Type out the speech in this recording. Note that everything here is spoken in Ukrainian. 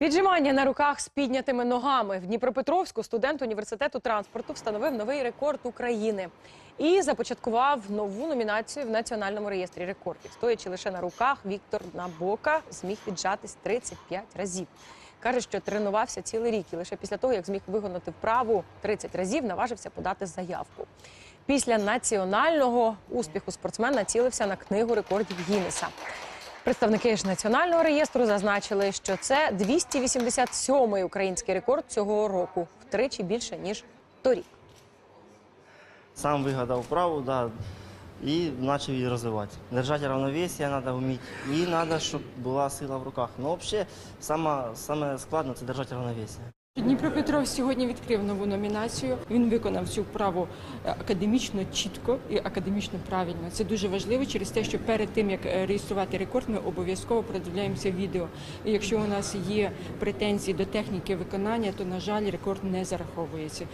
Віджимання на руках з піднятими ногами в Дніпропетровську студент університету транспорту встановив новий рекорд України і започаткував нову номінацію в національному реєстрі рекордів. Стоячи лише на руках, Віктор Набока зміг віджатись 35 разів. Каже, що тренувався цілий рік і лише після того, як зміг вигонати вправу 30 разів, наважився подати заявку. Після національного успіху спортсмен націлився на книгу рекордів Гіннеса. Представники ж національного реєстру зазначили, що це 287-й український рекорд цього року, втричі більше ніж торік. Сам вигадав вправу, да, і почав її розвивати. Держати равновесие треба вміти. І треба, щоб була сила в руках. Ну, взагалі, саме, саме складне це держати равновесие. Дніпропетров сьогодні відкрив нову номінацію. Він виконав цю вправу е, академічно чітко і академічно правильно. Це дуже важливо через те, що перед тим як е, реєструвати рекорд, ми обов'язково продивляємося відео. І якщо у нас є претензії до техніки виконання, то на жаль, рекорд не зараховується.